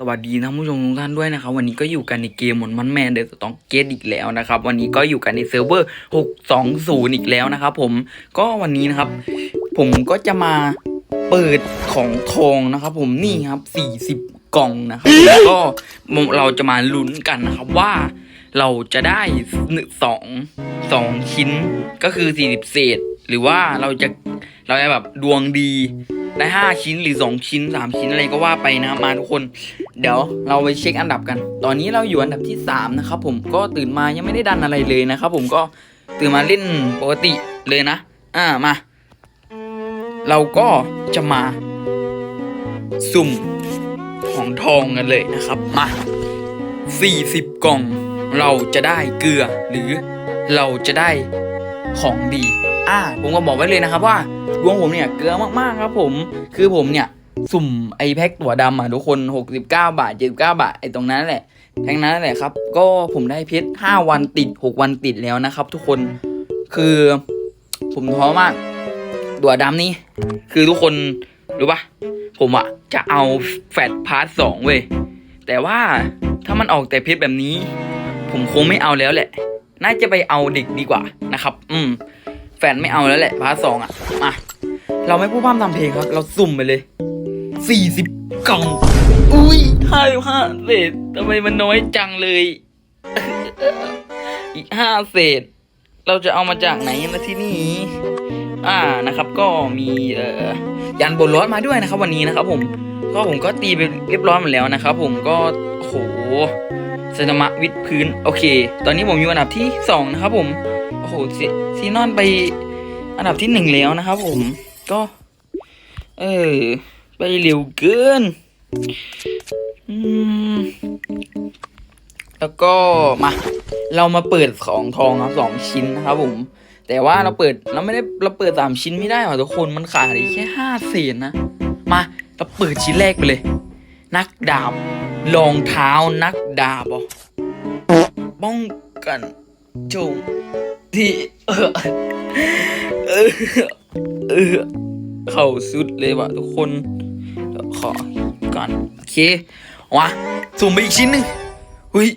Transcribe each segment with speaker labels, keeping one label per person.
Speaker 1: สวัสดีท่านผู้ชมทุกท่านด้วยนะครับ วันนี้ก็อยู่กันในเกมหมอนมันแมนเดอะสตองเกตอีกแล้วนะครับ วันนี้ก็อยู่กันในเซิร์ฟเวอร์ 620 อีกแล้วนะครับผมก็วันนี้นะครับ ผมก็จะมาเปิดของทองนะครับ ผมนี่ครับ 40 กล่องนะครับแล้วก็เราจะมาลุ้นกันนะครับว่าเราจะได้หนึ่งสองสองชิ้นก็คือ 40 เศษ หรือว่าเราจะเราจะแบบดวงดีได้ห้าชิ้นหรือสองชิ้นสามชิ้นอะไรก็ว่าไปนะครับมาทุกคน เดี๋ยวเราไปเช็คอันดับกัน ตอนนี้เราอยู่อันดับที่สามนะครับผมก็ตื่นมายังไม่ได้ดันอะไรเลยนะครับผมก็ตื่นมาเล่นปกติเลยนะ อ่ามา เราก็จะมา สุ่มของทองกันเลยนะครับมา 40 กล่อง เราจะได้เกลือหรือเราจะได้ของดี อ่า ผมก็บอกไว้เลยนะครับว่าดวงผมเนี่ยเกลือมากๆครับผม คือผมเนี่ย สุ่มไอแพ็คตั๋วดำอะทุกคน 69 บาท 79 บาทไอตรงนั้นแหละแพ็คนั้นแหละครับ ก็ผมได้เพชร5วันติด 6 วันติดแล้วนะครับ ทุกคนคือผมท้อมากตั๋วดำนี่คือทุกคนรู้ปะผมอะจะเอาแฟตพาร์ทสองเว้ยแต่ว่าถ้ามันออกแต่เพชรแบบนี้ ผมคงไม่เอาแล้วแหละ น่าจะไปเอาเด็กดีกว่านะครับ อืม แฟนไม่เอาแล้วแหละพาร์ทสองอะมาเราไม่พูดพร่ำทำเพลงครับ เราสุ่มไปเลย สี่สิบกล่อง อุ้ยห้าสิบห้าเศษทำไมมันน้อยจังเลย อีกห้าเศษ เราจะเอามาจากไหนนะที่นี่อ่านะครับ ก็มีเอ่อยันบนรถมาด้วยนะครับ วันนี้นะครับ ผมก็ผมก็ตีไปเรียบร้อยหมดแล้วนะครับ ผมก็โหสนามะวิดพื้นโอเค ตอนนี้ผมอยู่อันดับที่สองนะครับผมโอ้โหซีซีนอนไปอันดับที่หนึ่งแล้วนะครับผมก็ เออ ไปเร็วเกินแล้วก็มา เรามาเปิดของทองครับสองชิ้นนะครับผม แต่ว่าเราเปิดเราไม่ได้เราเปิดสามชิ้นไม่ได้หรอกทุกคนมันขาดอีกแค่ห้าเศษนะ มาเราเปิดชิ้นแรกไปเลย นักดาบรองเท้านักดาบป้องกันโจมที่เออเออเข่าสุดเลยว่ะทุกคน อก่อน โอเควะสุ่มไปอีกชิ้นหนึ่งเฮ้ย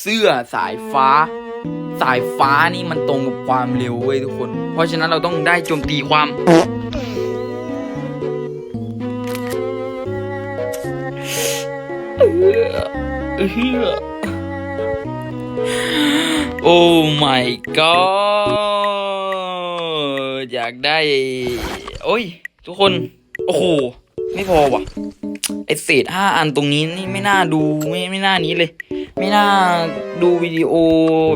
Speaker 1: เสื้อสายฟ้า สายฟ้านี่มันตรงกับความเร็วเว้ยทุกคน เพราะฉะนั้นเราต้องได้โจมตีความ โอ้ my god อยากได้ โอ้ย ทุกคน โอ้โห ไม่พอว่ะ ไอเศษห้าอันตรงนี้นี่ไม่น่าดูไม่ไม่น่านี้เลย ไม่น่าดูวิดีโอ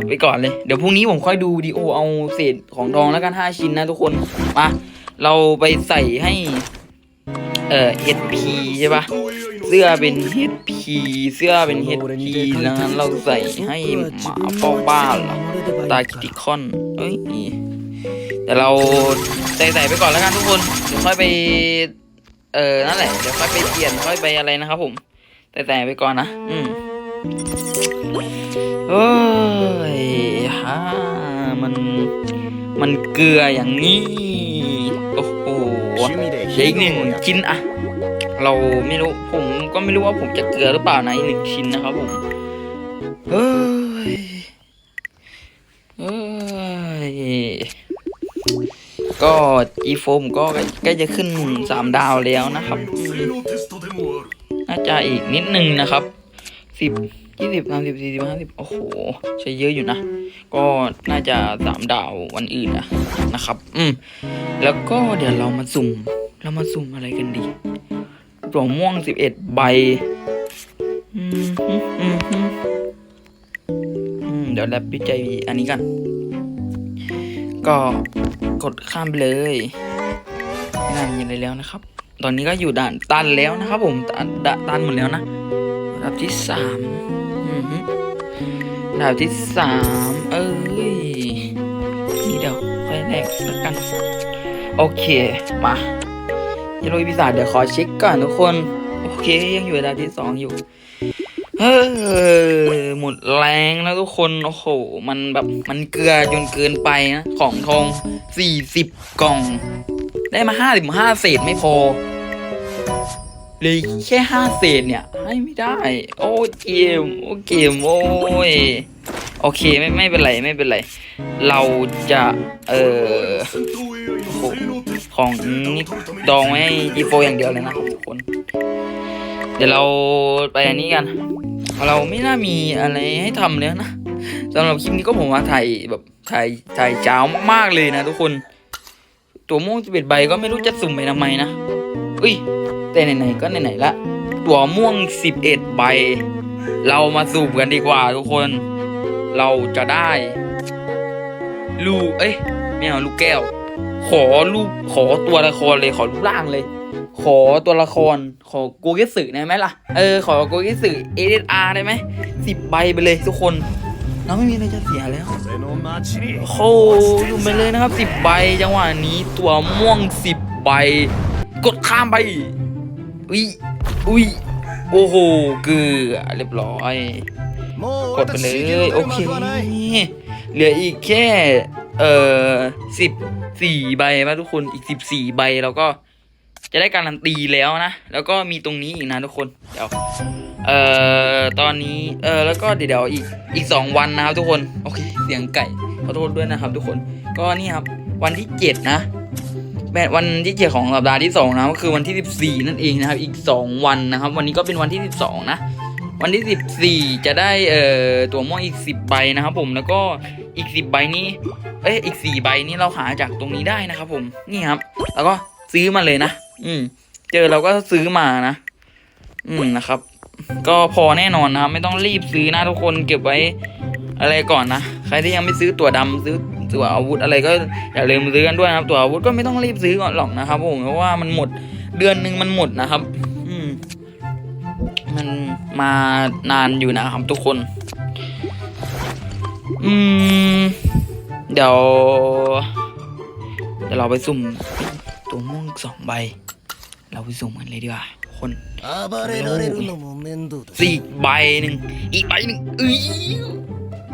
Speaker 1: ไปก่อนเลย เดี๋ยวพรุ่งนี้ผมค่อยดูวิดีโอเอาเศษของทองแล้วกันห้าชิ้นนะทุกคน มา เราไปใส่ให้ เอ่อ HP ใช่ปะเสื้อเป็น HP เสื้อเป็น HP แล้วงั้นเราใส่ให้หมาเฝ้าบ้านเหรอตาคิติคอนเอ้ยแต่เราใส่ใส่ไปก่อนแล้วกันทุกคนเดี๋ยวค่อยไป เออ นั่นแหละ เดี๋ยวค่อยไปเปลี่ยนค่อยไปอะไรนะครับผม แต่แต่ไปก่อนนะ อืมโอ้ยฮ่ามัน มันเกลืออย่างนี้ โอ้โหเดี๋ยวอีกหนึ่งชิ้นอะเราไม่รู้ ผมก็ไม่รู้ว่าผมจะเกลือหรือเปล่านะอีกหนึ่งชิ้นนะครับผมเฮ้ยเฮ้ย ก็จีโฟมก็ใกล้จะขึ้นสามดาวแล้วนะครับ น่าจะอีกนิดนึงนะครับสิบยี่สิบสามสิบสี่สิบห้าสิบโอ้โห ใช้เยอะอยู่นะ ก็น่าจะสามดาววันอื่นนะนะครับ อืม แล้วก็เดี๋ยวเรามาสุ่ม เรามาสุ่มอะไรกันดีกล่องม่วงสิบเอ็ดใบ อืมอืมอืมเดี๋ยวแลบวิจัยอันนี้กัน ก็กดข้ามไปเลยไม่น่ามีอะไรแล้วนะครับ ตอนนี้ก็อยู่ด่านตันแล้วนะครับ ผมตันด่านตันหมดแล้วนะระดับที่สามระดับที่สามเอ้ยนี่เดี๋ยวค่อยแรกแล้วกัน โอเคมายาลุยปีศาจเดี๋ยวขอเช็คก่อนทุกคน โอเคยังอยู่ระดับที่สองอยู่ เฮ้ยหมดแรงแล้วทุกคน โอ้โห มันแบบมันเกลือจนเกินไปนะ ของทองสี่สิบกล่อง ได้มาห้าสิบห้าเศษไม่พอเลยแค่ห้าเศษเนี่ย ให้ไม่ได้ โอ้เกม โอ้เกม โอ้ย โอเคไม่ไม่เป็นไรไม่เป็นไร เราจะเอ่อของนี่ดองไว้ให้ดีโฟอย่างเดียวเลยนะทุกคน เดี๋ยวเราไปอันนี้กัน เราไม่น่ามีอะไรให้ทำแล้วนะสำหรับคลิปนี้ก็ผมมาถ่ายแบบถ่ายถ่ายเจ้ามากๆเลยนะทุกคน ตัวม่วงสิบเอ็ดใบก็ไม่รู้จะสุ่มไปทำไมนะอุ้ยแต่ไหนๆก็ไหนๆละ ตัวม่วงสิบเอ็ดใบ เรามาสูบกันดีกว่าทุกคน เราจะได้ ลูเอ้ยไม่เอาลูกแก้ว ขอรูปขอตัวละครเลยขอรูปร่างเลย ขอตัวละครขอโกเกสึได้ไหมล่ะ เออ ขอโกเกสึเอเดอาร์ได้ไหมสิบใบไปเลยทุกคนเราไม่มีอะไรจะเสียแล้วโอ้ดูไปเลยนะครับสิบใบจังหวะนี้ตัวม่วงสิบใบ กดข้ามไปอุ้ยอุ้ยโอ้โหเกือเรียบร้อย กดไปเลยโอเคเหลืออีกแค่ เอ่อสิบสี่ใบป่ะทุกคนอีกสิบสี่ใบเราก็ จะได้การันตีแล้วนะ แล้วก็มีตรงนี้อีกนะทุกคน เดี๋ยว เอ่อ ตอนนี้ เออแล้วก็เดี๋ยวอีก อีกสองวันนะครับทุกคน โอเค เสียงไก่ ขอโทษด้วยนะครับ ทุกคน ก็นี่ครับ วันที่เจ็ดนะแบบวันที่เจ็ดของสัปดาห์ที่สองนะก็คือวันที่สิบสี่นั่นเองนะครับ อีกสองวันนะครับ วันนี้ก็เป็นวันที่สิบสองนะ วันที่สิบสี่จะได้ เอ่อ ตัวม่วงอีกสิบใบนะครับ ผม แล้วก็อีกสิบใบนี้ เอ้ย อีกสี่ใบนี้เราหาจากตรงนี้ได้นะครับ ผม นี่ครับ แล้วก็ ซื้อมาเลยนะอืม เจอเราก็ซื้อมานะอืมนะครับ ก็พอแน่นอนนะครับไม่ต้องรีบซื้อนะทุกคนเก็บไว้อะไรก่อนนะใครที่ยังไม่ซื้อตัวดำซื้อตัวอาวุธอะไรก็อย่าลืมซื้อกันด้วยนะครับตัวอาวุธก็ไม่ต้องรีบซื้อก่อนหรอกนะครับผมเพราะว่ามันหมดเดือนหนึ่งมันหมดนะครับ อืม มันมานานอยู่นะครับทุกคน อืม เดี๋ยวเดี๋ยวเราไปสุ่ม ตัวม่วงสองใบ เราไปสุ่มกันเลยดีกว่าคนสี่ใบหนึ่งอีกใบหนึ่งอ้ย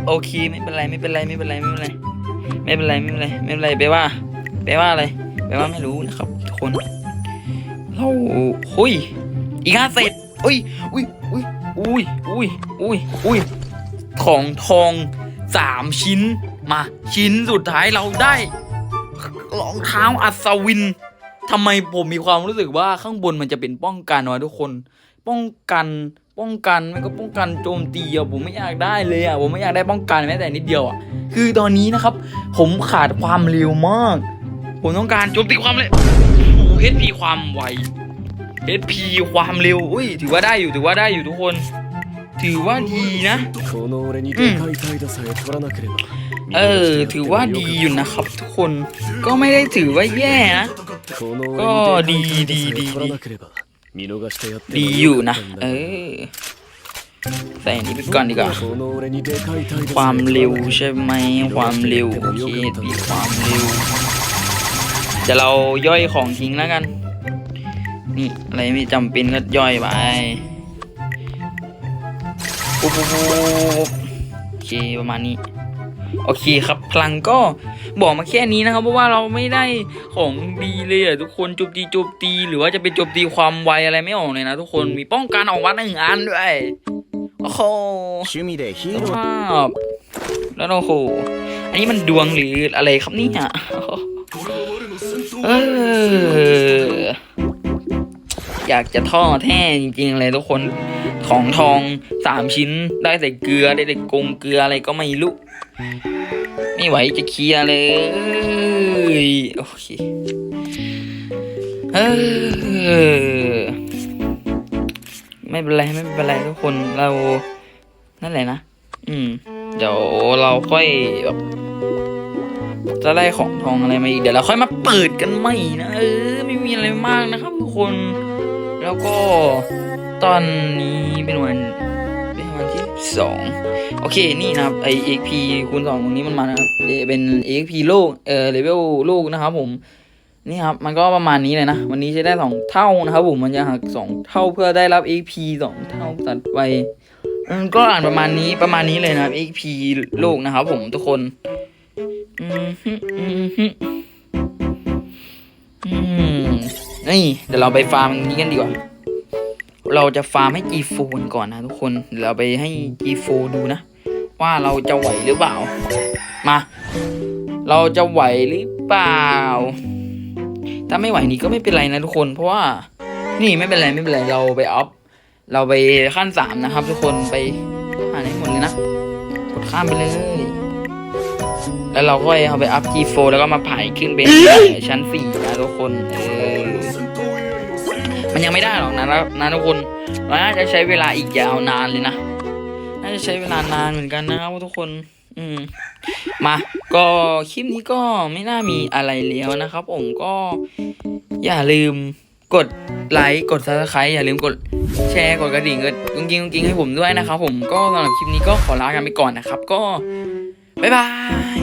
Speaker 1: โอเคไม่เป็นไรไม่เป็นไรไม่เป็นไรไม่เป็นไรไม่เป็นไรไม่เป็นไรไม่เป็นไรแปลว่าแปลว่าอะไรแปลว่าไม่รู้นะครับทุกคนเราโอ้ยอีกห้าเศษอุ้ยอุ้ยอุ้ยอุ้ยอุ้ยอุ้ยอุ้ยของทองสามชิ้นมาชิ้นสุดท้ายเราได้รองเท้าอัศวิน ทำไมผมมีความรู้สึกว่าข้างบนมันจะเป็นป้องกันวะทุกคน ป้องกันป้องกันมันก็ป้องกันโจมตีอะผมไม่อยากได้เลยอะผมไม่อยากได้ป้องกันแม้แต่นิดเดียวอะคือตอนนี้นะครับ ผมขาดความเร็วมาก ผมต้องการโจมตีความเลยวโอ้พีความไวเฮดพีความเร็วอุ้ยถือว่าได้อยู่ถือว่าได้อยู่ทุกคน ถือว่าดีนะเออถือว่าดีอยู่นะครับ ทุกคนก็ไม่ได้ถือว่าแย่นะ ก็ดีดีดีดีอยู่นะ เออใส่นนี้ไปก่อนดีกว่า ความเร็วใช่ไหมความเร็วโอเคมีความเร็วจะเราย่อยของทิ้งแล้วกัน นี่อะไรไม่จำเป็นก็ย่อยไปปุ๊บปุ๊บโอเคประมาณนี้ โอเคครับพลังก็บอกมาแค่นี้นะครับเพราะว่าเราไม่ได้ของดีเลยอะทุกคนจุบตีจุบตีหรือว่าจะเป็นจุบตีความไวอะไรไม่ออกเลยนะทุกคนมีป้องกันออกวัดหนึ่งอันด้วยโอ้โหครับแล้วโอ้โหอันนี้มันดวงหรืออะไรครับนี่ฮะเออ อยากจะท่อแท้จริงๆเลยทุกคนของทองสามชิ้นได้แต่เกลือได้แต่กงเกลืออะไรก็ไม่รู้ไม่ไหวจะเคลียร์เลยโอเคเออไม่เป็นไรไม่เป็นไรทุกคนเรานั่นแหละนะอืม เดี๋ยวเราค่อยแบบจะได้ของทองอะไรมาอีกเดี๋ยวเราค่อยมาเปิดกันใหม่นะเออไม่มีอะไรมากนะครับทุกคน แล้วก็ตอนนี้เป็นวันเป็นวันที่สองโอเคนี่นะครับไอ XP คูณสองตรงนี้มันมานะครับเอ่อเป็น XP โลกเอ่อเลเวลโลกนะครับผมนี่ครับมันก็ประมาณนี้เลยนะ วันนี้จะได้สองเท่านะครับผมมันจะหักสองเท่าเพื่อได้รับ XP สองเท่าตัดไปมันก็อ่านประมาณนี้ประมาณนี้เลยนะครับ XP โลกนะครับผมทุกคนอืมอืมอืม นี่เดี๋ยวเราไปฟาร์มนี้กันดีกว่า เราจะฟาร์มให้ G4 กันก่อนนะทุกคนเดี๋ยวเราไปให้ G4 ดูนะ ว่าเราจะไหวหรือเปล่า มา เราจะไหวหรือเปล่า ถ้าไม่ไหวนี่ก็ไม่เป็นไรนะทุกคน เพราะว่า นี่ไม่เป็นไรไม่เป็นไรเราไปอัพเราไปขั้นสามนะครับ ทุกคนไปอ่านให้หมดเลยนะกดข้ามไปเลย แล้วเราก็เอาไปอัพ G4 แล้วก็มาผ่ายขึ้นเป็นชั้นสี่นะทุกคนเออ มันยังไม่ได้หรอกนะนะทุกคนเราน่าจะใช้เวลาอีกยาวนานเลยนะน่าจะใช้เวลานานเหมือนกันนะครับทุกคน อืมมาก็คลิปนี้ก็ไม่น่ามีอะไรแล้วนะครับ ผมก็อย่าลืมกดไลค์กดซับสไครต์อย่าลืมกดแชร์กดกระดิ่งกดกุ้งกิ้งกุ้งกิ้งให้ผมด้วยนะครับ ผมก็สำหรับคลิปนี้ก็ขอลากันไปก่อนนะครับ ก็บ๊ายบาย